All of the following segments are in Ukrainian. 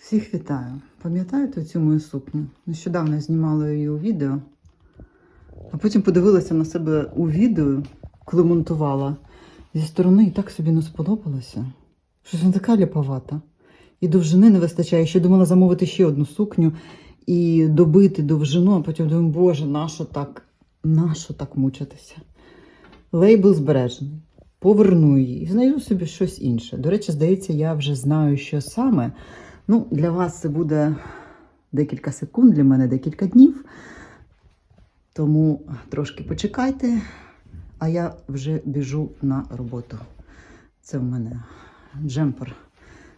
Всіх вітаю. Пам'ятаєте цю мою сукню? Нещодавно я знімала її у відео, а потім подивилася на себе у відео, коли монтувала. Зі сторони і так собі не сподобалося. Щось вона така ляповата. І довжини не вистачає. Ще думала замовити ще одну сукню і добити довжину, а потім думаю, боже, нащо так, нащо так мучитися? Лейбл збережений. Поверну її і знайду собі щось інше. До речі, здається, я вже знаю, що саме. Ну, для вас це буде декілька секунд, для мене декілька днів. Тому трошки почекайте, а я вже біжу на роботу. Це в мене джемпер.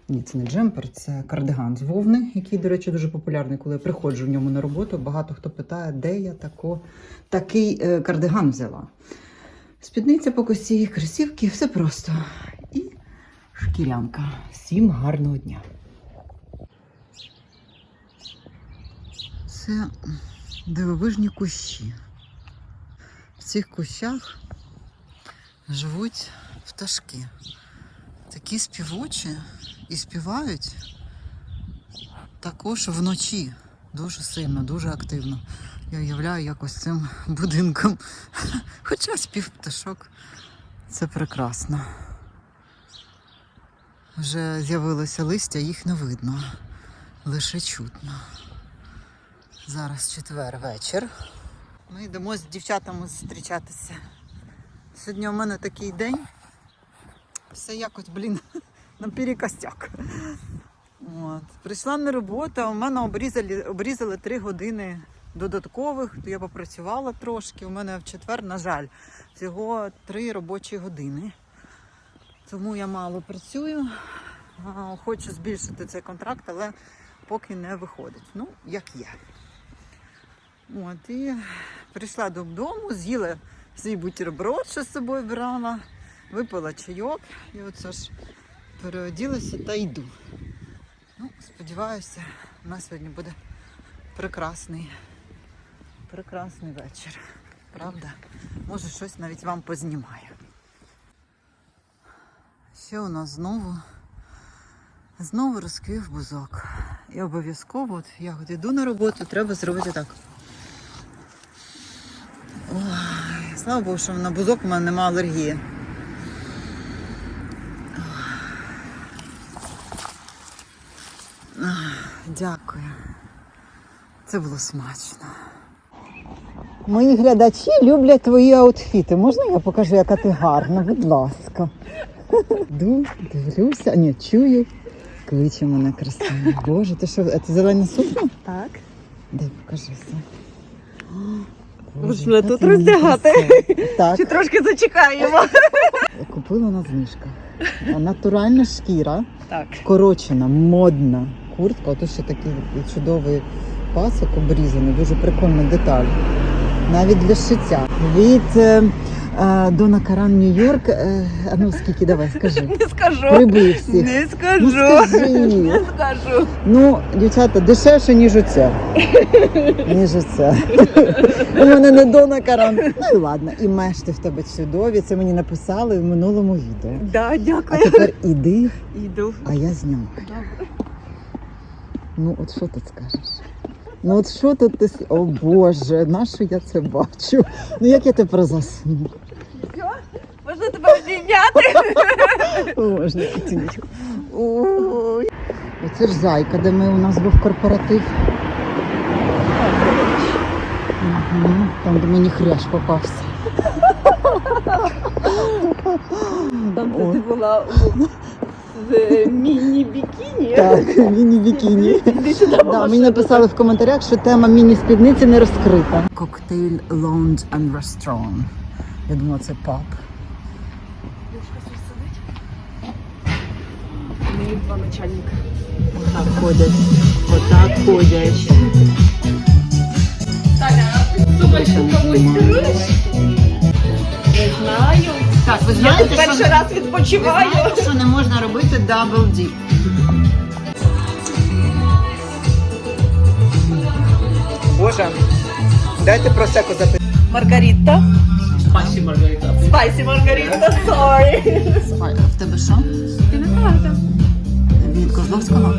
Ні, це не джемпер, це кардиган з вовни, який, до речі, дуже популярний, коли я приходжу в ньому на роботу. Багато хто питає, де я тако, такий е, кардиган взяла. Спідниця по косі, кросівки, все просто. І шкірянка. Всім гарного дня. Це дивовижні кущі. В цих кущах живуть пташки. Такі співочі і співають також вночі. Дуже сильно, дуже активно. Я уявляю якось цим будинком. Хоча спів пташок це прекрасно. Вже з'явилося листя, їх не видно, лише чутно. Зараз четвер вечір. Ми йдемо з дівчатами зустрічатися. Сьогодні у мене такий день. Все якось, блін, наперекостяк. От. Прийшла на роботу, а у мене обрізали, обрізали 3 години додаткових, я попрацювала трошки. У мене в четвер, на жаль, всього 3 робочі години. Тому я мало працюю. Хочу збільшити цей контракт, але поки не виходить. Ну, як є. От, і прийшла додому, з'їла свій бутерброд, що з собою брала, випила чайок і оце ж переоділася та йду. Ну, сподіваюся, у нас сьогодні буде прекрасний, прекрасний вечір. Правда? Може, щось навіть вам познімаю. Ще у нас знову, знову розквів бузок. І обов'язково, от я от йду на роботу, треба зробити так. Ой, слава Богу, що на бузок у мене немає алергії. Дякую. Це було смачно. Мої глядачі люблять твої аутфіти. Можна я покажу, яка ти гарна, будь ласка. Йду, дивлюся, ні, чую. Кличе мене красиво. Боже, ти що, це зелена сукня? Так. Дай покажися. Можна тут роздягати? Так. Чи трошки зачекаємо? Купила на знижках. Натуральна шкіра, Так. вкорочена, модна куртка. Ото ще такий чудовий пасок обрізаний, дуже прикольна деталь. Навіть для шиття. Від е, е, Дона Каран Нью-Йорк. Е, а ну скільки, давай, скажи. Не скажу. Прибий всіх. Не Ну, скажу. скажи. Не скажу. Ну, дівчата, дешевше, ніж оце. Ніж оце. У мене не Дона Каран. Ну і ладно, і мешти в тебе чудові. Це мені написали в минулому відео. Да, А тепер іди, Йду. а я знімаю. Добре. Ну, от що ти скажеш? Ну от що тут ти. О Боже, нащо я це бачу? Ну як я тепер засну? Можна тебе обійняти? Можна кітіночку. Оце ж зайка, де ми у нас був корпоратив. Угу. Там, де мені хрящ попався. Там, де ти була у- в міні-бікіні. Так, міні-бікіні. Да, мені написали в коментарях, що тема міні-спідниці не розкрита. Коктейль Lounge and Restaurant. Я думала, це паб. Мені два начальника. Отак ходять. Отак ходять. Таня, а ти думаєш, що комусь керуєш? Не знаю. Так, ви Я знаєте, тут перший що, раз ви відпочиваю. знаєте, що не можна робити double dip? Боже, дайте просеку запити. Маргарита. Спасі Маргарита. Спайсі Маргарита, sorry. В тебе що? Від Козловського?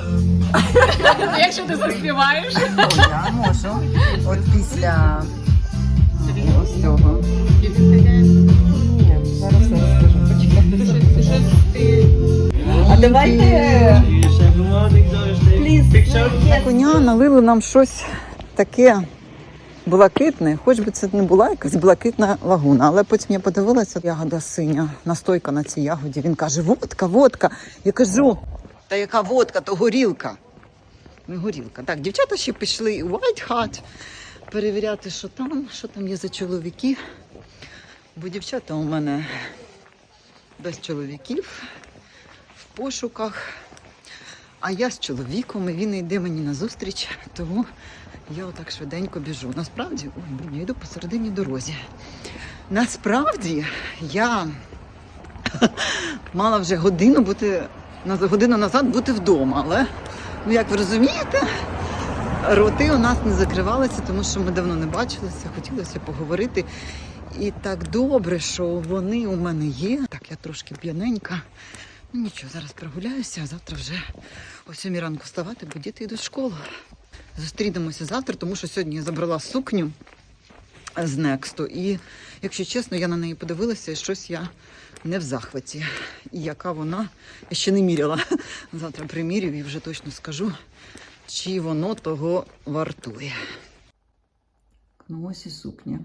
Якщо ти заспіваєш. Я можу. От після ось цього. Давайте на коня налили нам щось таке блакитне, хоч би це не була якась блакитна лагуна. Але потім я подивилася, ягода синя, настойка на цій ягоді. Він каже: водка, водка. Я кажу, та яка водка, то горілка. Не горілка. Так, дівчата ще пішли у White Hat перевіряти, що там, що там є за чоловіки. Бо дівчата у мене без чоловіків пошуках. А я з чоловіком, і він йде мені на зустріч, тому я отак швиденько біжу. Насправді, ой, я йду посередині дорозі. Насправді я мала вже годину бути годину назад бути вдома, але ну як ви розумієте, роти у нас не закривалися, тому що ми давно не бачилися, хотілося поговорити. І так добре, що вони у мене є. Так, я трошки п'яненька. Нічого, зараз прогуляюся, а завтра вже о 7 ранку вставати, бо діти йдуть в школу. Зустрінемося завтра, тому що сьогодні я забрала сукню з Нексту. І, якщо чесно, я на неї подивилася, і щось я не в захваті. І яка вона, я ще не міряла. Завтра примірю і вже точно скажу, чи воно того вартує. Ну ось і сукня.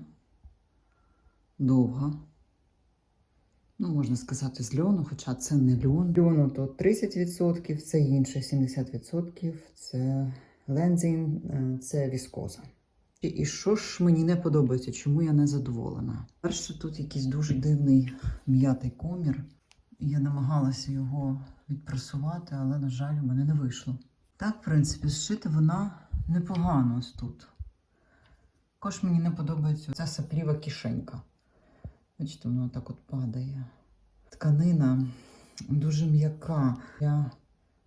Довга. Ну, можна сказати, з льону, хоча це не льон. Льону то 30%, це інше 70%, це лензін, е, це віскоза. І- що ж мені не подобається, чому я не задоволена? Перше, тут якийсь дуже дивний м'ятий комір. Я намагалася його відпрасувати, але, на жаль, у мене не вийшло. Так, в принципі, зшити вона непогано ось тут. Також мені не подобається ця сапліва кишенька. Бачите, воно так от падає. Тканина дуже м'яка. Я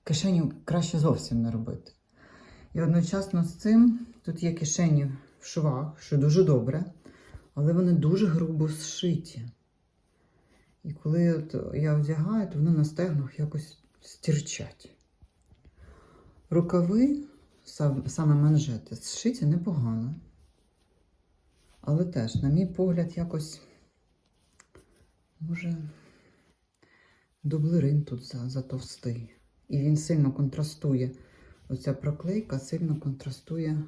кишеню краще зовсім не робити. І одночасно з цим тут є кишені в швах, що дуже добре, але вони дуже грубо зшиті. І коли от я одягаю, то вони на стегнах якось стірчать. Рукави, саме манжети, зшиті непогано. Але теж, на мій погляд, якось може дублерин тут за- затовстий. І він сильно контрастує. Оця проклейка сильно контрастує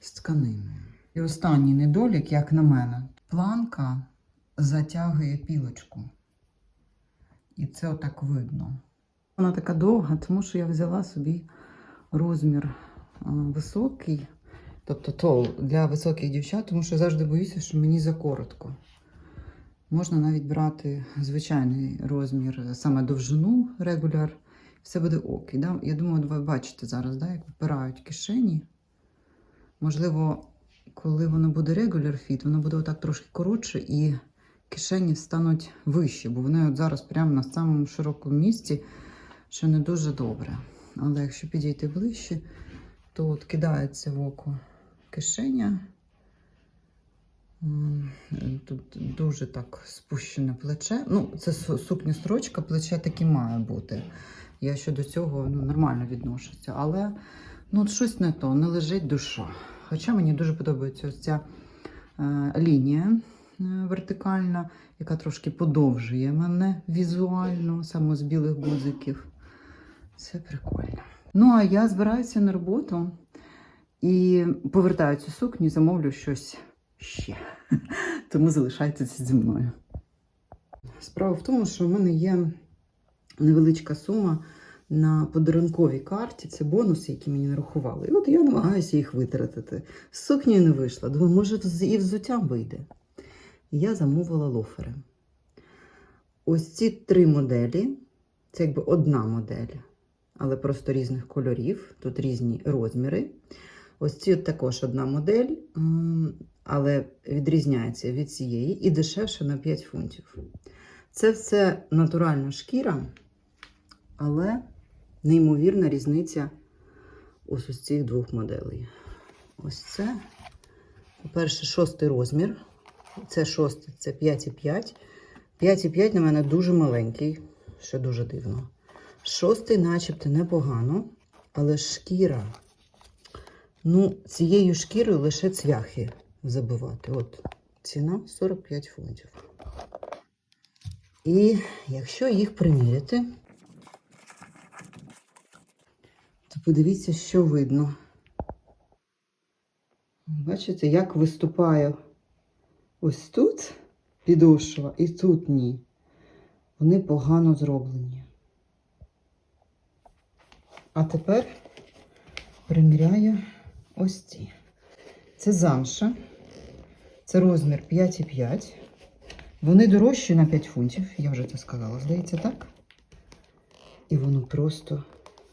з тканиною. І останній недолік, як на мене, планка затягує пілочку. І це отак видно. Вона така довга, тому що я взяла собі розмір високий, тобто тол для високих дівчат, тому що завжди боюся, що мені закоротко. Можна навіть брати звичайний розмір, саме довжину регуляр, все буде окей. Да? Я думаю, ви бачите зараз, да, як випирають кишені. Можливо, коли воно буде регуляр фіт, воно буде отак трошки коротше і кишені стануть вищі, бо вони от зараз прямо на самому широкому місці, що не дуже добре. Але якщо підійти ближче, то от кидається в око кишеня. Тут дуже так спущене плече. Ну, це сукня строчка, плече таки має бути. Я щодо цього ну, нормально відношуся. Але ну, щось не то, не лежить душа. Хоча мені дуже подобається ось ця е, лінія е, вертикальна, яка трошки подовжує мене візуально, саме з білих гудзиків. Це прикольно. Ну, а я збираюся на роботу і повертаю цю сукню замовлю щось ще. Тому залишайтеся зі мною. Справа в тому, що в мене є невеличка сума на подарунковій карті. Це бонуси, які мені нарахували. І от я намагаюся їх витратити. З сукнею не вийшла. Думаю, може, і взуттям вийде. Я замовила лофери. Ось ці три моделі це якби одна модель, але просто різних кольорів. Тут різні розміри. Ось ці також одна модель, м, але відрізняється від цієї і дешевше на 5 фунтів. Це все натуральна шкіра, але неймовірна різниця ось ось цих двох моделей. Ось це, по-перше, шостий розмір. Це шостий, це 5,5. 5,5 на мене дуже маленький, що дуже дивно. Шостий, начебто, непогано, але шкіра. Ну, цією шкірою лише цвяхи забивати. От ціна 45 фунтів. І якщо їх приміряти, то подивіться, що видно. Бачите, як виступає ось тут підошва і тут ні. Вони погано зроблені. А тепер приміряю ось ці. Це замша. Це розмір 5,5. Вони дорожчі на 5 фунтів, я вже це сказала, здається, так? І вони просто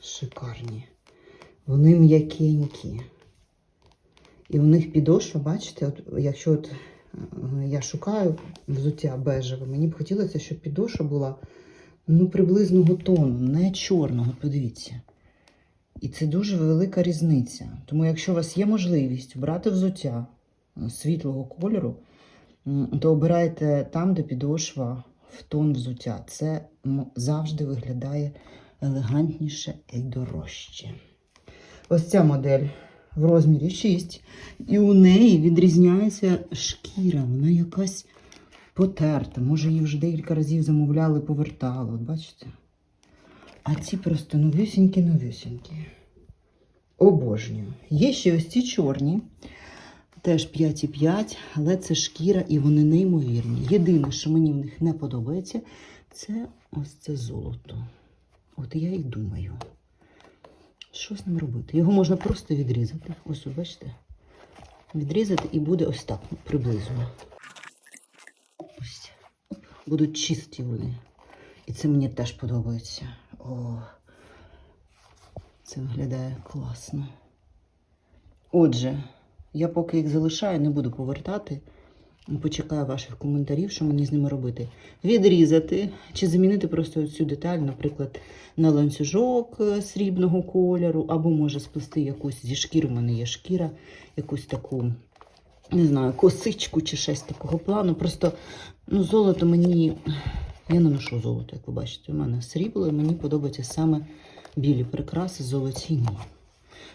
шикарні. Вони м'якенькі. І у них підошва, бачите, от, якщо от, е, я шукаю взуття бежеве, мені б хотілося, щоб підошва була ну, приблизного тону, не чорного, подивіться. І це дуже велика різниця. Тому, якщо у вас є можливість брати взуття світлого кольору, то обирайте там, де підошва в тон взуття. Це завжди виглядає елегантніше і дорожче. Ось ця модель в розмірі 6. І у неї відрізняється шкіра. Вона якась потерта. Може, її вже декілька разів замовляли, повертали. От бачите? А ці просто новюсінькі-новюсінькі. Обожнюю. Є ще ось ці чорні. Теж 5,5, але це шкіра і вони неймовірні. Єдине, що мені в них не подобається, це ось це золото. От я і думаю, що з ним робити? Його можна просто відрізати. Ось, бачите? Відрізати і буде ось так приблизно. Ось. Будуть чисті вони. І це мені теж подобається. О, це виглядає класно. Отже, я поки їх залишаю, не буду повертати. Почекаю ваших коментарів, що мені з ними робити. Відрізати чи замінити просто цю деталь, наприклад, на ланцюжок е, срібного кольору, або може сплести якусь зі шкір. У мене є шкіра, якусь таку, не знаю, косичку чи щось такого плану. Просто ну, золото мені. Я не ношу золото, як ви бачите. У мене срібло, і мені подобаються саме білі прикраси, золоті ні.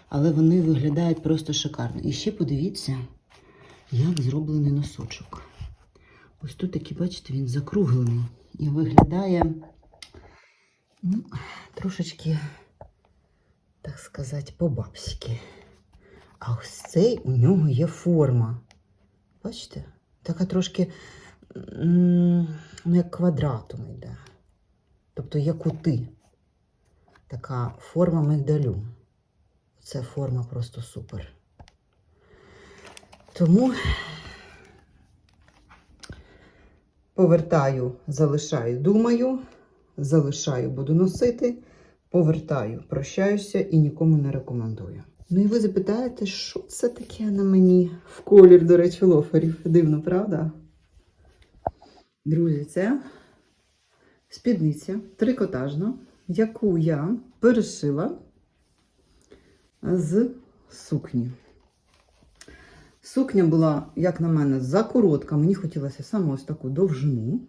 Але вони виглядають просто шикарно. І ще подивіться, як зроблений носочок. Ось тут такий, бачите, він закруглений і виглядає ну, трошечки, так сказати, по-бабськи. А ось цей у нього є форма. Бачите? Така трошки, ну, як квадратом йде. Тобто є кути. Така форма мигдалю. Це форма просто супер. Тому повертаю, залишаю, думаю, залишаю, буду носити, повертаю, прощаюся і нікому не рекомендую. Ну і ви запитаєте, що це таке на мені в колір, до речі, лоферів. Дивно, правда? Друзі, це спідниця трикотажна, яку я перешила з сукні. Сукня була, як на мене, закоротка. Мені хотілося саме ось таку довжину.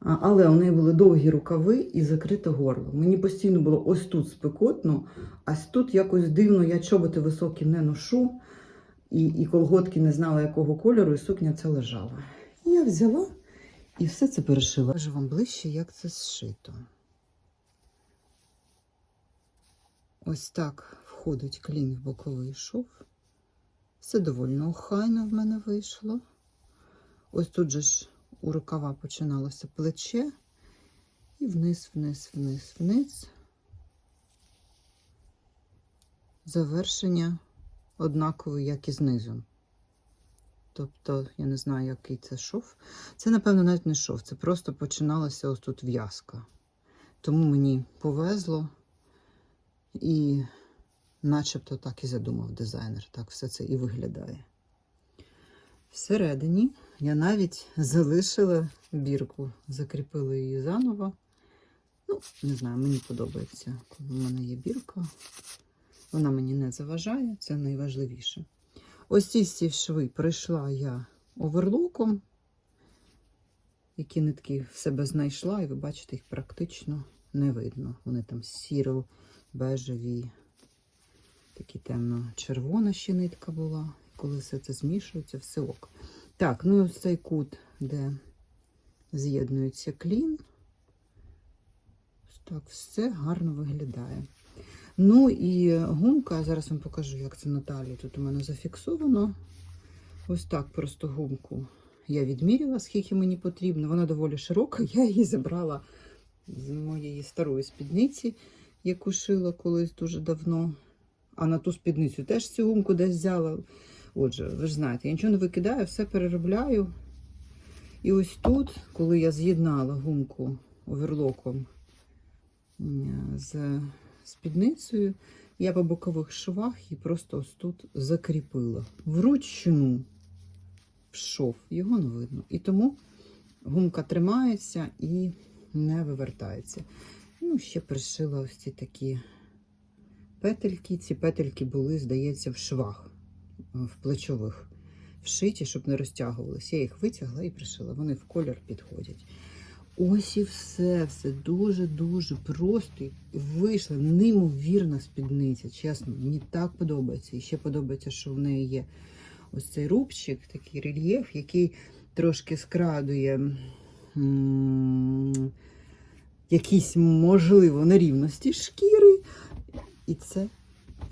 Але у неї були довгі рукави і закрите горло. Мені постійно було ось тут спекотно, а тут якось дивно, я чоботи високі не ношу, і, і колготки не знала, якого кольору, і сукня це лежала. І я взяла і все це перешила. Кажу вам ближче, як це зшито. Ось так входить клін в боковий шов. Все доволі охайно в мене вийшло. Ось тут же ж у рукава починалося плече. І вниз, вниз, вниз, вниз. Завершення однакове, як і знизу. Тобто, я не знаю, який це шов. Це, напевно, навіть не шов. Це просто починалася ось тут в'язка. Тому мені повезло. І начебто так і задумав дизайнер. Так все це і виглядає. Всередині я навіть залишила бірку, закріпила її заново. Ну, не знаю, мені подобається, коли в мене є бірка. Вона мені не заважає, це найважливіше. Ось ці всі шви пройшла я оверлоком, які нитки в себе знайшла, і ви бачите, їх практично не видно. Вони там сіро, бежеві, такі темно-червона ще нитка була. Коли все це змішується, все ок. Так, ну і ось цей кут, де з'єднується клін. Ось Так, все гарно виглядає. Ну і гумка, зараз вам покажу, як це на талії. Тут у мене зафіксовано. Ось так просто гумку я відміряла, скільки мені потрібно. Вона доволі широка. Я її забрала з моєї старої спідниці, яку шила колись дуже давно. А на ту спідницю теж цю гумку десь взяла. Отже, ви ж знаєте, я нічого не викидаю, все переробляю. І ось тут, коли я з'єднала гумку оверлоком з спідницею, я по бокових швах її просто ось тут закріпила. Вручну в шов, його не видно. І тому гумка тримається і не вивертається. Ну, ще пришила ось ці такі петельки. Ці петельки були, здається, в швах, е, в плечових вшиті, щоб не розтягувалися. Я їх витягла і пришила. Вони в колір підходять. Ось і все, все дуже-дуже просто. Вийшла неймовірна спідниця. Чесно, мені так подобається. І ще подобається, що в неї є ось цей рубчик, такий рельєф, який трошки скрадує якісь, можливо, нерівності шкіри. І це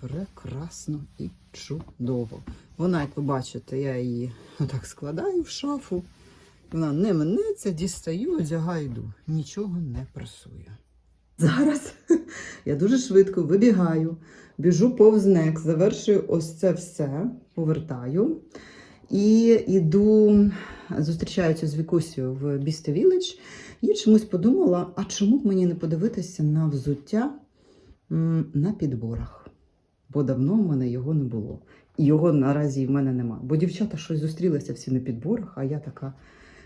прекрасно і чудово. Вона, як ви бачите, я її отак складаю в шафу. Вона не минеться, дістаю, одягаю, йду. Нічого не прасую. Зараз я дуже швидко вибігаю, біжу повз нек, завершую ось це все, повертаю. І йду, зустрічаюся з Вікусією в Бісте Village і чомусь подумала, а чому б мені не подивитися на взуття на підборах? Бо давно в мене його не було. І його наразі в мене нема. Бо дівчата щось зустрілися всі на підборах, а я така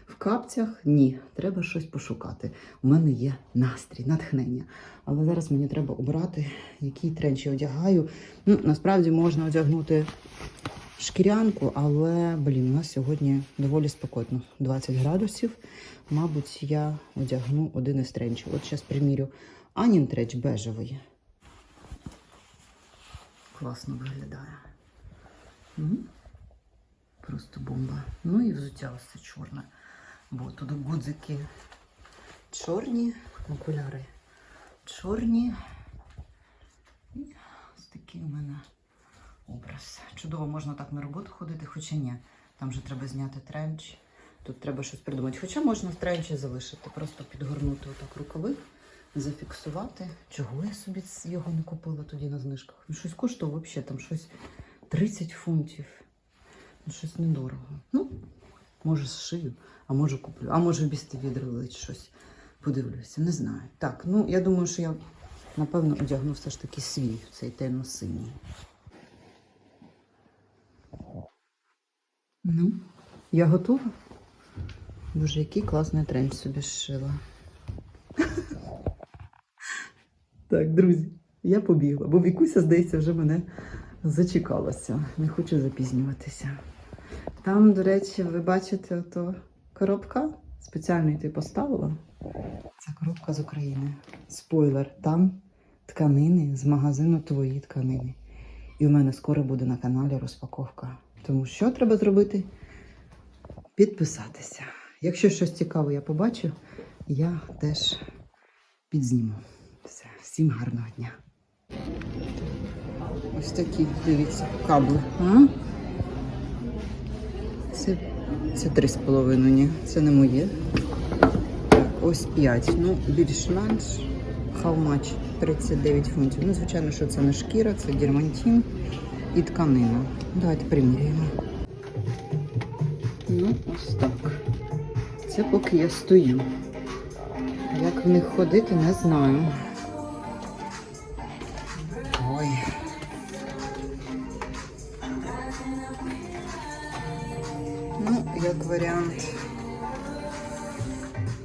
в капцях. Ні, треба щось пошукати. У мене є настрій, натхнення. Але зараз мені треба обрати, який тренч я одягаю. Ну, насправді можна одягнути шкірянку, але, блін, у нас сьогодні доволі спекотно. 20 градусів. Мабуть, я одягну один із тренчів. От зараз примірю Анін треч бежевий. Класно виглядає. М? Просто бомба. Ну і взуття це чорне. Бо тут гудзики чорні, окуляри чорні. І ось такий у мене образ. Чудово, можна так на роботу ходити, хоча ні. Там же треба зняти тренч. Тут треба щось придумати. Хоча можна в тренчі залишити, просто підгорнути отак рукави, зафіксувати. Чого я собі його не купила тоді на знижках? Ну, щось коштувало взагалі, там щось 30 фунтів. Ну, щось недорого. Ну, може, зшию, а може куплю, а може бісти відрилить щось. Подивлюся, не знаю. Так, ну я думаю, що я напевно одягну все ж таки свій, цей темно-синій. Ну, я готова. Боже, який класний тренч собі зшила. Так, друзі, я побігла, бо Вікуся, здається, вже мене зачекалася. Не хочу запізнюватися. Там, до речі, ви бачите, ото коробка. Спеціально ти поставила. Це коробка з України. Спойлер, там тканини з магазину твої тканини. І у мене скоро буде на каналі розпаковка. Тому що треба зробити? Підписатися. Якщо щось цікаве я побачу, я теж підзніму. Все, всім гарного дня. Ось такі, дивіться, кабли. А? Це, це три з половиною, ні, це не моє. Так, ось 5. Ну, більш-менш. How much? 39 фунтів. Ну, звичайно, що це не шкіра, це дермантин і тканина. Давайте приміряємо. Ну, ось так. Це поки я стою. Як в них ходити, не знаю. Ой. Ну, як варіант.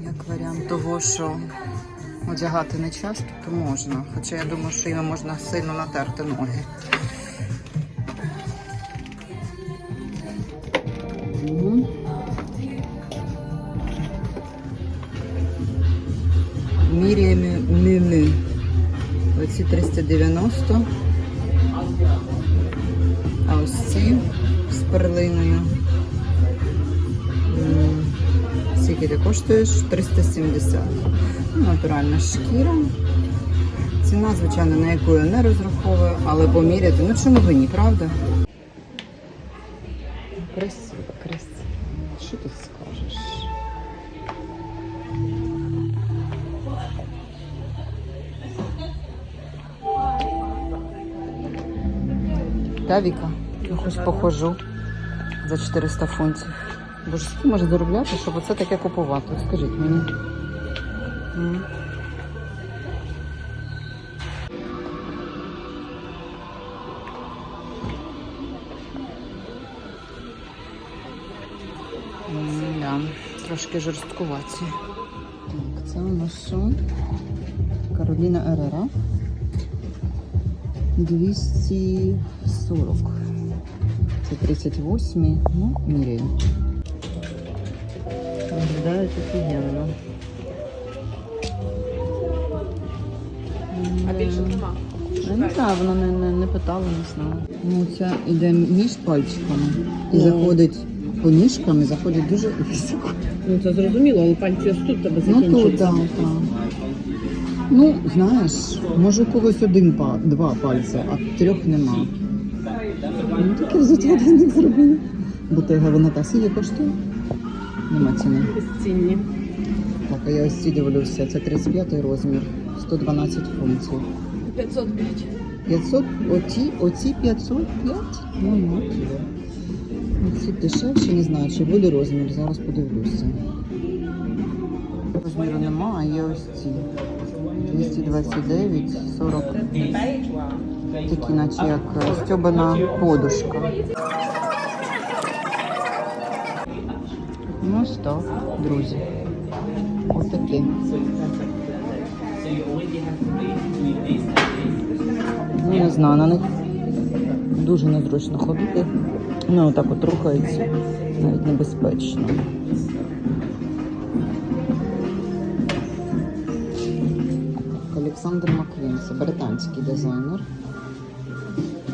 Як варіант того, що одягати не часто, то можна. Хоча я думаю, що їм можна сильно натерти ноги. 290. А ось ці з перлиною. Скільки ти коштуєш? 370. Ну, натуральна шкіра. Ціна, звичайно, на яку я не розраховую, але поміряти. Ну чому ви ні, правда? Красиво, красиво. Та Віка, похожу за 400 фунтів. Боже, скільки може заробляти, щоб оце таке купувати? Скажіть мені. Да, трошки жорсткуваті. Так, це у нас що? Кароліна Ерера. 240. Це 38, ну, міряю. Виглядає офігенно. А більше нема. Я не знаю, вона не, не, не питала, не знаю. Ну, ця іде між пальчиками і заходить по ніжкам і заходить дуже високо. Ну це зрозуміло, але пальці ось тут тебе Ну тут, так, так. Ну, знаєш, може у когось один па, два пальці, а трьох нема. Ну, таке взуття для них зроблено. Бутига вона та скільки коштує? Нема ціни. Безцінні. Так, а я ось ці дивлюся, це 35 розмір, 112 фунтів. 505. 500, оці, оці 505? Ну, ну. Оці дешевші, не знаю, чи буде розмір, зараз подивлюся. Розміру нема, а є ось ці. 229, 40. Такі, наче як стьобана подушка. Ну так, друзі. Отакі. Ну, не знаю, на них дуже незручно ходити. Ну, отак от рухається, навіть небезпечно. Це британський дизайнер.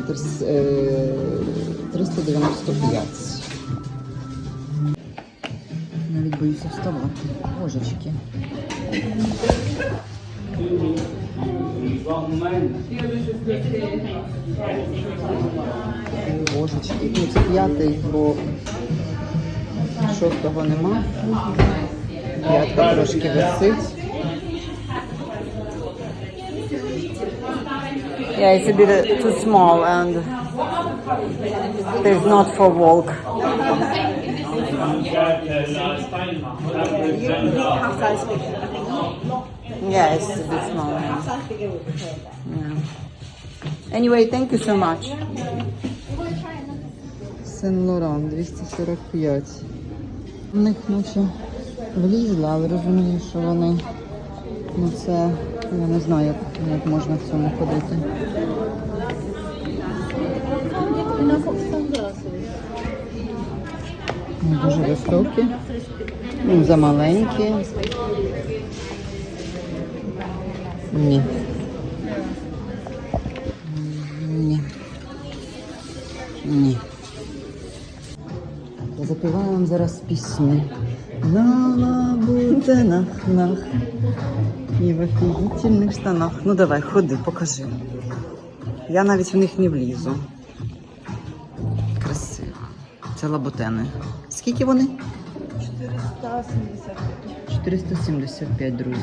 Трис- е, 395. Навіть боюся вставати. Божечки. Божечки. Ну, це п'ятий, бо шостого нема. П'ятка трошки висить. Yeah, it's a bit uh, too small and it's not for walk. Yeah, it's a bit small. Yeah. Anyway, thank you so much. Сен Лоран 245. В них наче влізла, але розумію, що вони. Ну це я не знаю, як, як можна в цьому ходити. Ну, Дуже високі. Ну, замаленькі. Ні. Ні. Ні. Запіваю вам зараз пісню. На лабутенах нах і в офігітельних штанах. Ну давай, ходи, покажи. Я навіть в них не влізу. Красиво. Це лабутени. Скільки вони? 475. 475, друзі.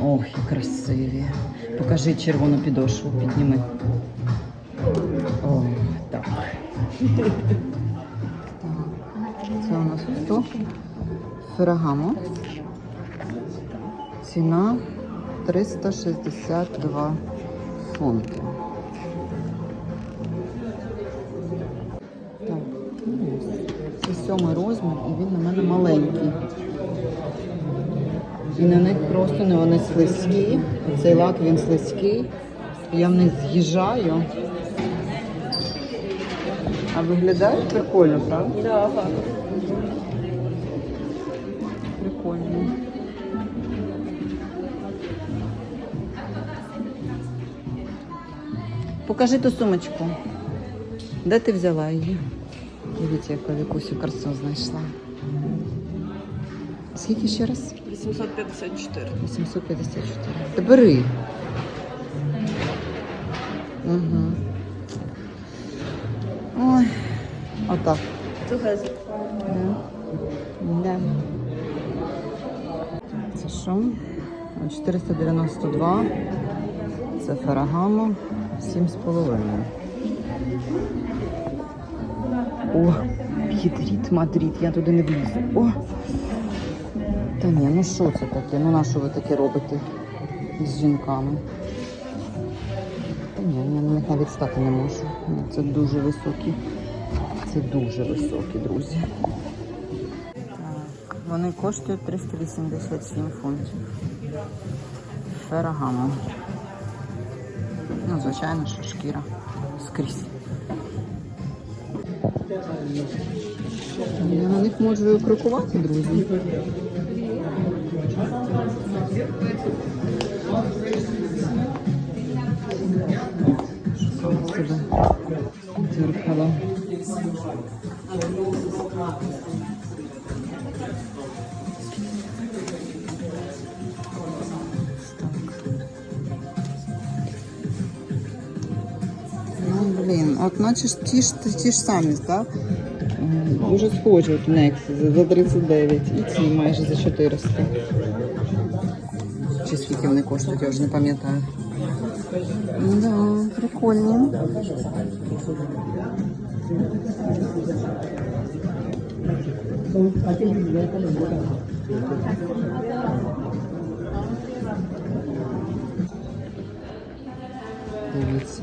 Ох, красиві. Покажи червону підошву, підніми. О, так. Так. Це у нас хто? Ферагамо. Ціна 362 фунти. Так, ну, це сьомий розмір, і він на мене маленький. І на них просто не вони слизькі. Цей лак він слизький. Я в них з'їжджаю. А виглядає прикольно, правда? Да, Покажи ту сумочку. Де ти взяла її? Дивіться, яку якусь красу знайшла. Скільки ще раз? 854. 854. Та бери. Угу. Ой. Отак. Тугезик. Да. Це що? 492. Це Ферагамо. 7,5. О, Підріт Мадрид, я туди не влізу. О! Та ні, ну що це таке? Ну на що ви таке робите з жінками? Та ні, я на них навіть стати не можу. Це дуже високі. Це дуже високі, друзі. Так, вони коштують 387 фунтів. Ферагамо. Ну, звичайно, що шкіра скрізь. Я на них можу крокувати, друзі. Дзеркало. Наче ж ті ж, ті ж самі, так? Дуже схожі от Nexus за 39 і ці майже за 400. Чи скільки вони коштують, я вже не пам'ятаю. Да, прикольні. Дивіться.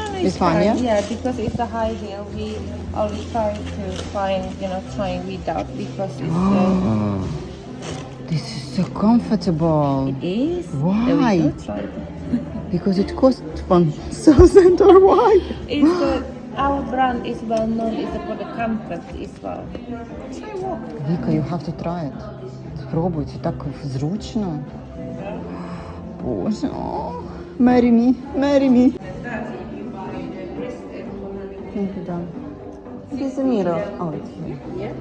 no, It's fine, yeah? Yeah, because it's a high heel. We always try to find, you know, trying without because it's. Uh, Oh, this is so comfortable. it is. Why? There we go, try it. Because it costs one thousand or why? It's uh, our brand is well known is for the comfort as well. Try walk. Віка, you have to try it. Спробуй, це так зручно. Боже, о, marry me, marry me. Thank you. It is a mirror. Oh, it's here. Yeah.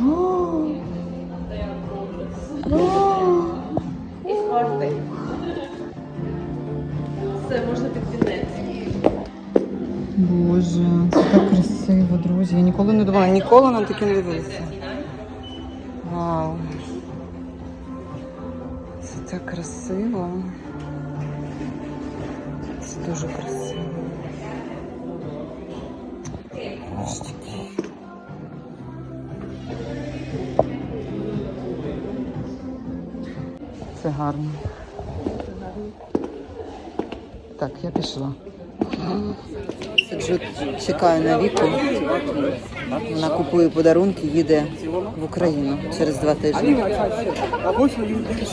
Oh. Oh. It's worth it. Це можна під кінець. Боже, це так красиво, друзі. Я ніколи не думала, ніколи на таке не дивилася. Вау. Це так красиво. Дуже красиво. Це гарно. Так, я пішла. Сиджу, чекаю на віку. Вона купує подарунки, їде в Україну через два тижні.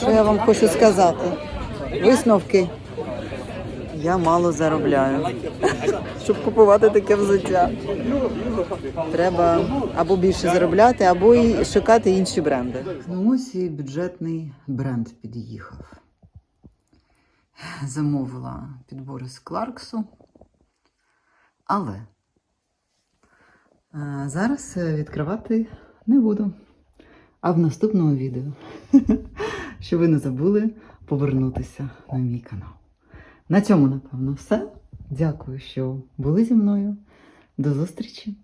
Що я вам хочу сказати? Висновки. Я мало заробляю, щоб купувати таке взуття. Треба або більше заробляти, або і шукати інші бренди. Ну ось і бюджетний бренд під'їхав. Замовила підбори з Кларксу. Але е, зараз е, відкривати не буду. А в наступному відео, що ви не забули повернутися на мій канал. На цьому, напевно, все. Дякую, що були зі мною. До зустрічі!